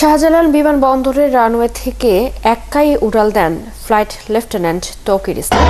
শাহজালাল বিমানবন্দরের রানওয়ে থেকে একাই উড়াল দেন ফ্লাইট লেফটেন্যান্ট তৌকির ইসলাম।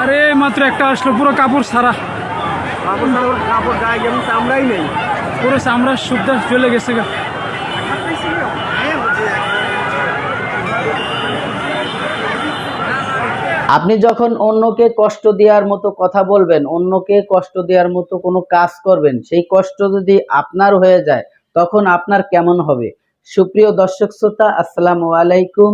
আরে মাত্র একটা আসলো পুরো কাপড় সারা কাপড় কাপড় গায়ে যেমন চামড়াই নেই। পুরো চামড়ার সুদ্ধা চলে গেছে গা। আপনি যখন অন্যকে কষ্ট দেওয়ার মতো কথা বলবেন, অন্যকে কষ্ট দেওয়ার মতো কোনো কাজ করবেন, সেই কষ্ট যদি আপনার হয়ে যায়, তখন আপনার কেমন হবে? সুপ্রিয় দর্শক শ্রোতা, আসসালামু আলাইকুম।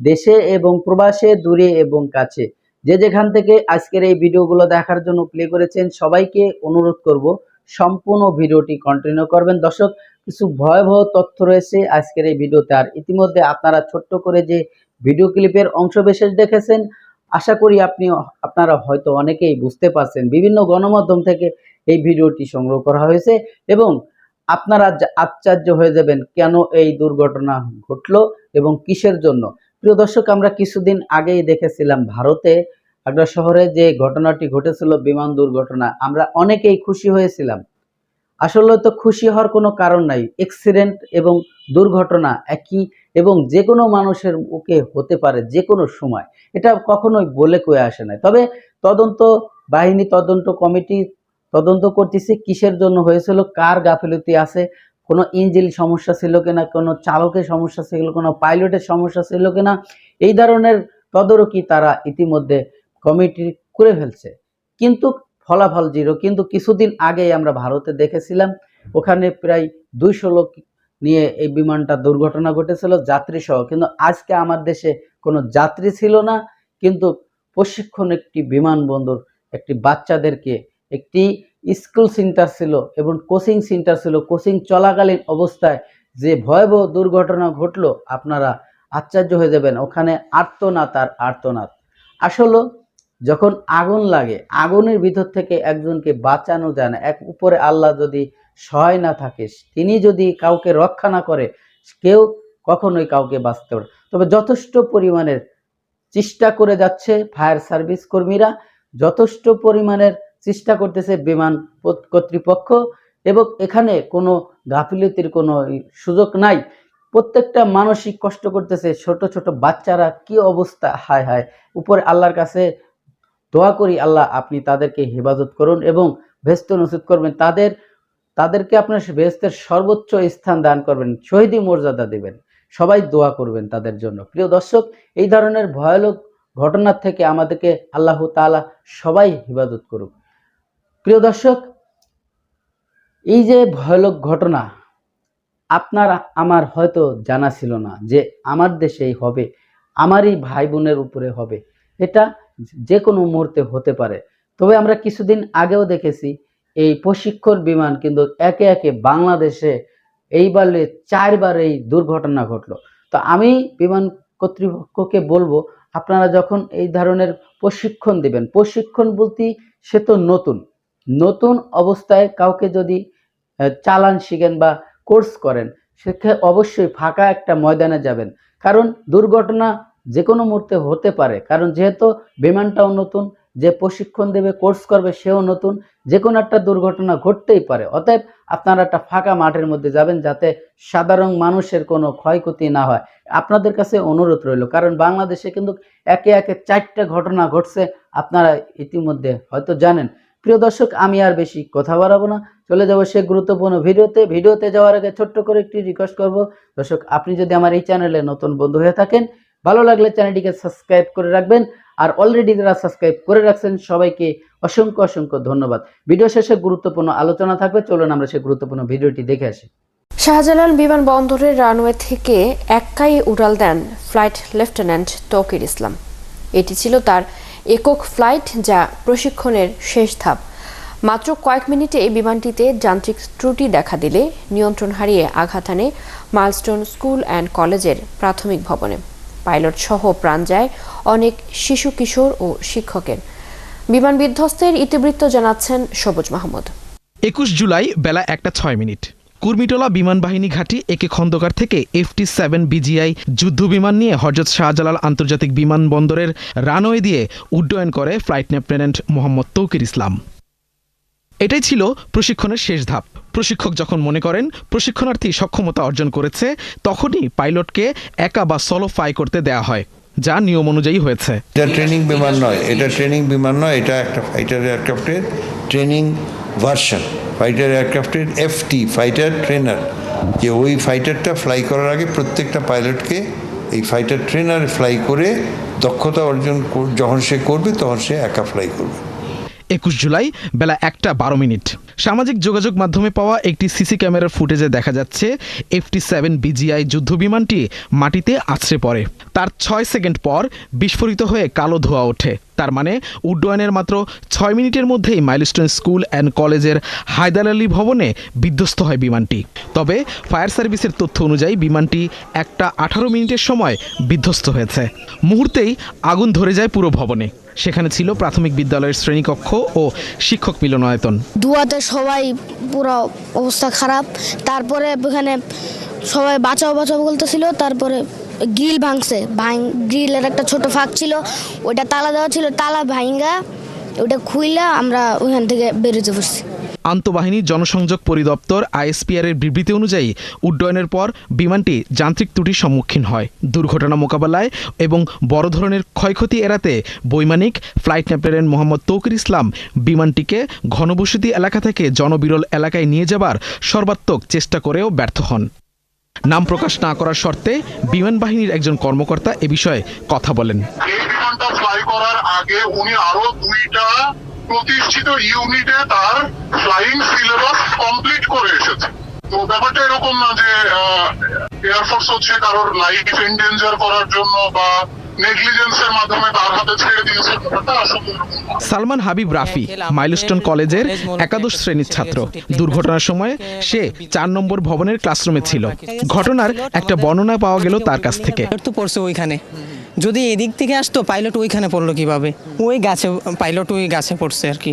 দেশে এবং প্রবাসে, দূরে এবং কাছে। যে যেখান থেকে আজকের এই ভিডিওগুলো দেখার জন্য প্লে করেছেন, সবাইকে অনুরোধ করব, সম্পূর্ণ ভিডিওটি কন্টিনিউ করবেন। দর্শক, কিছু ভয়াবহ তথ্য রয়েছে আজকের এই ভিডিওতে। আর ইতিমধ্যে আপনারা ছোট্ট করে যে ভিডিও ক্লিপের অংশবিশেষ দেখেছেন আশা করি আপনি, আপনারা হয়তো অনেকেই বুঝতে পারছেন, বিভিন্ন গণমাধ্যম থেকে এই ভিডিওটি সংগ্রহ করা হয়েছে এবং আপনারা আশ্চর্য হয়ে যাবেন কেন এই দুর্ঘটনা ঘটলো এবং কিসের জন্য। প্রিয় দর্শক, আমরা কিছুদিন আগেই দেখেছিলাম ভারতে আগ্রা শহরে যে ঘটনাটি ঘটেছিল, বিমান দুর্ঘটনা, আমরা অনেকেই খুশি হয়েছিলাম। আসলে তো খুশি হওয়ার কোনো কারণ নাই অ্যাক্সিডেন্ট এবং দুর্ঘটনা একই এবং যে কোনো মানুষের মুখে হতে পারে যে কোনো সময়। এটা কখনোই বলে কয়ে আসে না তবে তদন্ত বাহিনী, তদন্ত কমিটি তদন্ত করতেছে, কিসের জন্য হয়েছিল, কার গাফিলতি আছে, কোনো ইঞ্জিন সমস্যা ছিল কিনা, কোনো চালকের সমস্যা ছিল কোনো, পাইলটের সমস্যা ছিল কিনা, এই ধরনের তদারকি তারা ইতিমধ্যে কমিটি করে ফেলছে। কিন্তু ফলাফল জিরো। কিন্তু কিছুদিন আগেই আমরা ভারতে দেখেছিলাম, ওখানে প্রায় দুইশো লোক নিয়ে এই বিমানটা দুর্ঘটনা ঘটেছিল যাত্রী সহ কিন্তু আজকে আমার দেশে কোনো যাত্রী ছিল না, কিন্তু প্রশিক্ষণ একটি বিমানবন্দর, একটি বাচ্চাদেরকে একটি স্কুল সেন্টার ছিল এবং কোচিং সেন্টার ছিল। কোচিং চলাকালীন অবস্থায় যে ভয়াবহ দুর্ঘটনা ঘটলো, আপনারা আশ্চর্য হয়ে যাবেন। ওখানে আর্তনাদ আর আর্তনাদ। আসলে যখন আগুন লাগে, আগুনের ভিতর থেকে একজনকে বাঁচানো যায় না। এক উপরে আল্লাহ যদি সহায় না থাকে তিনি যদি কাউকে রক্ষা না করে, কেউ কখনোই কাউকে বাঁচতে পারে তবে যথেষ্ট পরিমাণের চেষ্টা করে যাচ্ছে ফায়ার সার্ভিস কর্মীরা। যথেষ্ট পরিমাণের চেষ্টা করতেছে বিমান কর্তৃপক্ষ এবং এখানে কোনো গাফিলতির কোনো সুযোগ নাই। প্রত্যেকটা মানসিক কষ্ট করতেছে, ছোট ছোট বাচ্চারা কি অবস্থা? হায় হায়। উপরে আল্লাহর কাছে দোয়া করি, আল্লাহ আপনি তাদেরকে হেফাজত করুন এবং ভেস্ত নসিব করবেন। তাদের তাদেরকে আপনার ভেস্তের সর্বোচ্চ স্থান দান করবেন, শহীদি মর্যাদা দেবেন। সবাই দোয়া করবেন তাদের জন্য। প্রিয় দর্শক, এই ধরনের ভয়ানক ঘটনার থেকে আমাদেরকে আল্লাহ তাআলা সবাই হেফাজত করুক। প্রিয় দর্শক, এই যে ভয়ানক ঘটনা, আপনার, আমার হয়তো জানা ছিল না যে আমার দেশেই হবে, আমারই ভাই বোনের উপরে হবে। এটা যে কোনো মুহূর্তে হতে পারে। তবে আমরা কিছুদিন আগেও দেখেছি এই প্রশিক্ষণ বিমান কিন্তু একে একে বাংলাদেশে এইবারে চারবার এই দুর্ঘটনা ঘটলো। তো আমি বিমান কর্তৃপক্ষকে বলব, আপনারা যখন এই ধরনের প্রশিক্ষণ দিবেন, প্রশিক্ষণ বলতে সে তো নতুন। নতুন অবস্থায় কাউকে যদি চালান শিখেন বা কোর্স করেন সেক্ষেত্রে অবশ্যই ফাঁকা একটা ময়দানে যাবেন। কারণ দুর্ঘটনা যে কোনো মুহূর্তে হতে পারে, কারণ যেহেতু বিমানটাও নতুন যে প্রশিক্ষণ দেবে, কোর্স করবে, সেও নতুন। যে কোনো একটা দুর্ঘটনা ঘটতেই পারে। অতএব আপনারা একটা ফাঁকা মাঠের মধ্যে যাবেন যাতে সাধারণ মানুষের কোনো ক্ষয়ক্ষতি না হয়। আপনাদের কাছে অনুরোধ রইল, কারণ বাংলাদেশে কিন্তু একে একে চারটা ঘটনা ঘটছে, আপনারা ইতিমধ্যে হয়তো জানেন। প্রিয় দর্শক, আমি আর বেশি কথা বাড়াবো না। চলে যাব সে গুরুত্বপূর্ণ ভিডিওতে। ভিডিওতে যাওয়ার আগে ছোট্ট করে একটি রিকোয়েস্ট করব। দর্শক, আপনি যদি আমার এই চ্যানেলে নতুন বন্ধু হয়ে থাকেন, ভালো লাগলে চ্যানেলটিকে সাবস্ক্রাইব করে রাখবেন। আর অলরেডি যারা সাবস্ক্রাইব করে রাখছেন, সবাইকে অসংখ্য অসংখ্য ধন্যবাদ। ভিডিও শেষে গুরুত্বপূর্ণ আলোচনা থাকবে, চলুন আমরা সেই গুরুত্বপূর্ণ ভিডিওটি দেখে আসি। শাহজালাল বিমানবন্দরের রানওয়ে থেকে এক্কাই উড়াল দেন ফ্লাইট লেফটেন্যান্ট তৌকির ইসলাম। এটি ছিল তার একক ফ্লাইট যা প্রশিক্ষণের শেষ ধাপ। মাত্র কয়েক মিনিটে এই বিমানটিতে যান্ত্রিক ত্রুটি দেখা দিলে নিয়ন্ত্রণ হারিয়ে আঘাত আনে মাইলস্টোন স্কুল অ্যান্ড কলেজের প্রাথমিক ভবনে। পাইলট সহ প্রাণ যায় অনেক শিশু কিশোর ও শিক্ষকের। বিমান বিধ্বস্তের ইতিবৃত্ত জানাচ্ছেন সবুজ মাহমুদ। একুশ জুলাই বেলা একটা ছয় মিনিট। কুর্মিটোলা বিমান বাহিনী ঘাঁটি একে খন্দকার থেকে এফটি সেভেন বিজিআই যুদ্ধ বিমান নিয়ে হজরত শাহজালাল আন্তর্জাতিক বিমানবন্দরের রানওয়ে দিয়ে উড্ডয়ন করে ফ্লাইট লেফটেন্যান্ট মোহাম্মদ তৌকির ইসলাম। এটাই ছিল প্রশিক্ষণের শেষ ধাপ। প্রশিক্ষক যখন মনে করেন প্রশিক্ষণার্থী সক্ষমতা অর্জন করেছে, তখনই পাইলটকে একা বা সলো ফ্লাই করতে দেয়া হয়, যা নিয়ম অনুযায়ী হয়েছে। এটা ট্রেনিং বিমান নয়, এটা ট্রেনিং বিমান নয়, এটা একটা ফাইটার এয়ারক্রাফটের ট্রেনিং ভার্সন ফাইটার এয়ারক্রাফটের এফটি ফাইটার ট্রেনার যে ওই ফাইটারটা ফ্লাই করার আগে প্রত্যেকটা পাইলটকে এই ফাইটার ট্রেনার ফ্লাই করে দক্ষতা অর্জন যখন সে করবে, তখন সে একা ফ্লাই করবে। একুশ জুলাই বেলা একটা বারো মিনিট। সামাজিক যোগাযোগ মাধ্যমে পাওয়া একটি সিসি ক্যামেরার ফুটেজে দেখা যাচ্ছে, এফটি সেভেন বিজিআই যুদ্ধ বিমানটি মাটিতে আছড়ে পড়ে। তার ছয় সেকেন্ড পর বিস্ফোরিত হয়ে কালো ধোয়া ওঠে। তার মানে উড্ডয়নের মাত্র ছয় মিনিটের মধ্যেই মাইলস্টোন স্কুল অ্যান্ড কলেজের হায়দার আলী ভবনে বিধ্বস্ত হয় বিমানটি। তবে ফায়ার সার্ভিসের তথ্য অনুযায়ী বিমানটি একটা আঠারো মিনিটের সময় বিধ্বস্ত হয়েছে। মুহূর্তেই আগুন ধরে যায় পুরো ভবনে। সেখানে ছিল প্রাথমিক বিদ্যালয়ের শ্রেণীকক্ষ ও শিক্ষক মিলনায়তন। ধোয়াতে সবাই পুরো অবস্থা খারাপ। তারপরে ওখানে সবাই বাঁচাও বাঁচাও বলতেছিল, তারপরে গ্রিল ভাঙছে। ভাঙ, গ্রিলের একটা ছোট ফাঁক ছিল ওটা তালা দেওয়া ছিল, তালা ভাঙ্গা ওটা খুইলা আমরা ওখান থেকে বেরোতে পারছি আন্তঃবাহিনী জনসংযোগ পরিদপ্তর আইএসপিআর এর বিবৃতি অনুযায়ী উড্ডয়নের পর বিমানটি যান্ত্রিক ত্রুটির সম্মুখীন হয়। দুর্ঘটনা মোকাবেলায় এবং বড় ধরনের ক্ষয়ক্ষতি এড়াতে বৈমানিক ফ্লাইট লেফটেন্যান্ট মোহাম্মদ তৌকির ইসলাম বিমানটিকে ঘনবসতি এলাকা থেকে জনবিরল এলাকায় নিয়ে যাবার সর্বাত্মক চেষ্টা করেও ব্যর্থ হন। নাম প্রকাশ না করার শর্তে বিমান বাহিনীর একজন কর্মকর্তা এ বিষয়ে কথা বলেন। করার আগে উনি আরও দুইটা প্রতিষ্ঠিত ইউনিটে তার ফ্লাইং সিলেবাস কমপ্লিট করে এসেছে। তো ব্যাপারটা এরকম না যে এয়ারফোর্স হচ্ছে কারোর লাইফ এন্ডেঞ্জার করার জন্য বা নেগলিজেন্সের মাধ্যমে তার হাতে ছেড়ে দিয়েছে। ব্যাপারটা আসলে সালমান হাবিব রাফি মাইলস্টোন কলেজের একাদশ শ্রেণির ছাত্র। দুর্ঘটনার সময় সে চার নম্বর ভবনের ক্লাসরুমে ছিল। ঘটনার একটা বর্ণনা পাওয়া গেল তার কাছ থেকে। তো পড়ছে ওইখানে। যদি এদিক থেকে আসতো পাইলট ওইখানে পড়ল কীভাবে? ওই গাছে পাইলট ওই গাছে পড়ছে আর কি।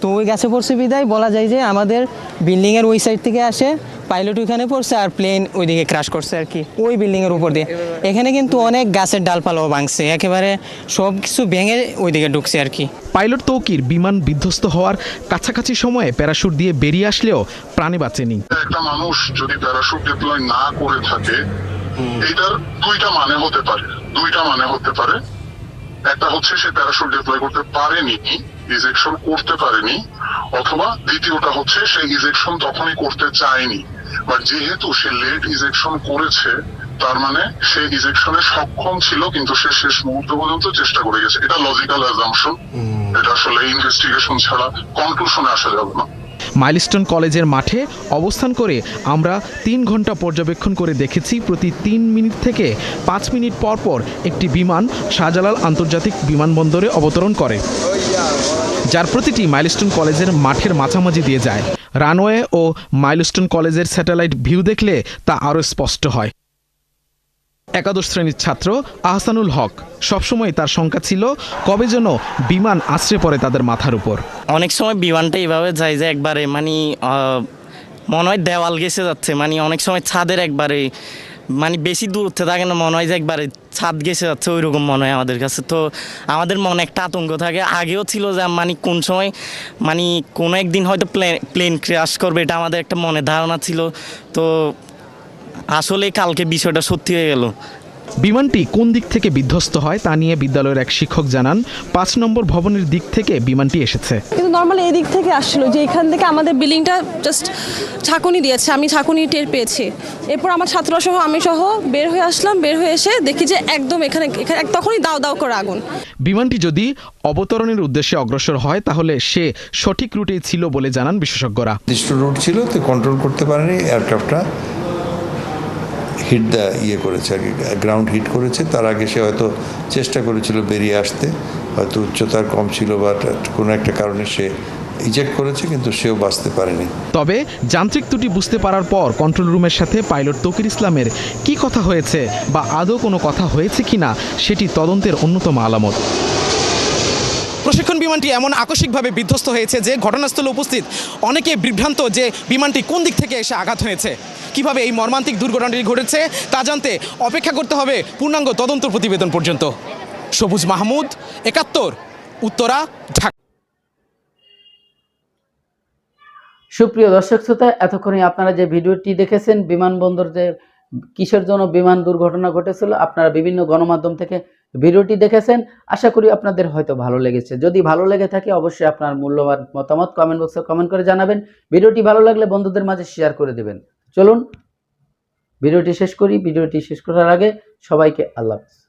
তো ওই গাছে পড়ছে বিদায় বলা যায় যে আমাদের বিল্ডিংয়ের ওই সাইড থেকে আসে পাইলট ওইখানে পড়ছে আর প্লেন ওইদিকে ক্রাশ করছে আর কি ওই বিল্ডিংয়ের উপর দিয়ে। এখানে কিন্তু অনেক গাছের ডালপালাও ভাঙছে একেবারে সব কিছু ভেঙে ওইদিকে ঢুকছে আর কি। পাইলট তৌকির বিমান বিধ্বস্ত হওয়ার কাছাকাছি সময়ে প্যারাশুট দিয়ে বেরিয়ে আসলেও প্রাণে বাঁচেনি। একটা মানুষ যদি প্যারাশুট ডিপ্লয় না করে থাকে এটার দুইটা মানে হতে পারে। দুইটা মানে হতে পারে। একটা হচ্ছে সে প্যারাশুট ডিপ্লয় করতে পারেনি ইজেকশন করতে পারেনি অথবা দ্বিতীয়টা হচ্ছে সে ইজেকশন তখনই করতে চায়নি। বাট যেহেতু সে লেট ইজেকশন করেছে তার মানে সে ইজেকশনে সক্ষম ছিল কিন্তু সে শেষ মুহূর্ত পর্যন্ত চেষ্টা করে গেছে। এটা লজিক্যাল অ্যাজাম্পশন এটা আসলে ইনভেস্টিগেশন ছাড়া কনক্লুশনে আসা যাবে না। মাইলস্টোন কলেজের মাঠে অবস্থান করে আমরা তিন ঘণ্টা পর্যবেক্ষণ করে দেখেছি প্রতি তিন মিনিট থেকে পাঁচ মিনিট পর পর একটি বিমান শাহজালাল আন্তর্জাতিক বিমানবন্দরে অবতরণ করে, যার প্রতিটি মাইলস্টোন কলেজের মাঠের মাঝামাঝি দিয়ে যায়। রানওয়ে ও মাইলস্টোন কলেজের স্যাটেলাইট ভিউ দেখলে তা আরও স্পষ্ট হয়। একাদশ শ্রেণির ছাত্র আহসানুল হক। সবসময় তার শঙ্কা ছিল, কবে যেন বিমান আশ্রে পড়ে তাদের মাথার উপর। অনেক সময় বিমানটা এইভাবে যায় যে একবারে মানে মনে হয় দেওয়াল গেছে যাচ্ছে মানে অনেক সময় ছাদের একবারে মানে বেশি দূরত্বে থাকে না, মনে হয় যে একবারে ছাদ গেছে যাচ্ছে ওই রকম মনে হয় আমাদের কাছে। তো আমাদের মনে একটা আতঙ্ক থাকে। আগেও ছিল যে মানে কোন সময় মানে কোনো একদিন হয়তো প্লেন প্লেন ক্র্যাশ করবে, এটা আমাদের একটা মনে ধারণা ছিল। তো আসলে কালকে বিষয়টা সত্যি হয়ে গেল। বিমানটি কোন দিক থেকে বিধ্বস্ত হয় তা নিয়ে বিদ্যালয়ের এক শিক্ষক জানান পাঁচ নম্বর ভবনের দিক থেকে বিমানটি এসেছে। কিন্তু নর্মালি এই দিক থেকে আসছিল যে এখান থেকে আমাদের বিল্ডিংটা জাস্ট ঝাঁকুনি দিয়েছে আমি ঝাঁকুনি টের পেয়েছি। এরপর আমার ছাত্ররা সহ আমি সহ বের হয়ে আসলাম বের হয়ে এসে দেখি যে একদম এখানে এখানে তখনই দাও দাও করে আগুন। বিমানটি যদি অবতরণের উদ্দেশ্যে অগ্রসর হয় তাহলে সে সঠিক রুটেই ছিল বলে জানান বিশেষজ্ঞরা। নির্দিষ্ট রুট ছিল তো কন্ট্রোল করতে পারেনি এয়ারক্রাফটটা হিট দা ইয়ে করেছে আর কি গ্রাউন্ড হিট করেছে। তার আগে সে হয়তো চেষ্টা করেছিল বেরিয়ে আসতে, হয়তো উচ্চতার কম ছিল বা কোনো একটা কারণে সে ইজেক্ট করেছে, কিন্তু সেও বাঁচতে পারেনি। তবে যান্ত্রিক ত্রুটি বুঝতে পারার পর কন্ট্রোল রুমের সাথে পাইলট তকির ইসলামের কি কথা হয়েছে বা আদৌ কোনো কথা হয়েছে কিনা, সেটি তদন্তের অন্যতম আলামত। প্রশিক্ষণ বিমানটি এমন আকস্মিকভাবে বিধ্বস্ত হয়েছে যে ঘটনাস্থলে উপস্থিত অনেকে বিভ্রান্ত যে বিমানটি কোন দিক থেকে এসে আঘাত হয়েছে। কীভাবে এই মর্মান্তিক দুর্ঘটনাটি ঘটেছে তা জানতে অপেক্ষা করতে হবে পূর্ণাঙ্গ তদন্ত প্রতিবেদন পর্যন্ত। সবুজ মাহমুদ, একাত্তর, উত্তরা, ঢাকা। সুপ্রিয় দর্শক শ্রোতা, এতক্ষণে আপনারা যে ভিডিওটি দেখেছেন, বিমানবন্দর যে কিসের জন্য বিমান দুর্ঘটনা ঘটেছিল, আপনারা বিভিন্ন গণমাধ্যম থেকে ভিডিওটি দেখেছেন, আশা করি আপনাদের হয়তো ভালো লেগেছে। যদি ভালো লেগে থাকে, অবশ্যই আপনার মূল্যবান মতামত কমেন্ট বক্সে কমেন্ট করে জানাবেন। ভিডিওটি ভালো লাগলে বন্ধুদের মাঝে শেয়ার করে দেবেন। চলুন, ভিডিওটি শেষ করি। ভিডিওটি শেষ করার আগে সবাইকে আল্লাহ হাফেজ।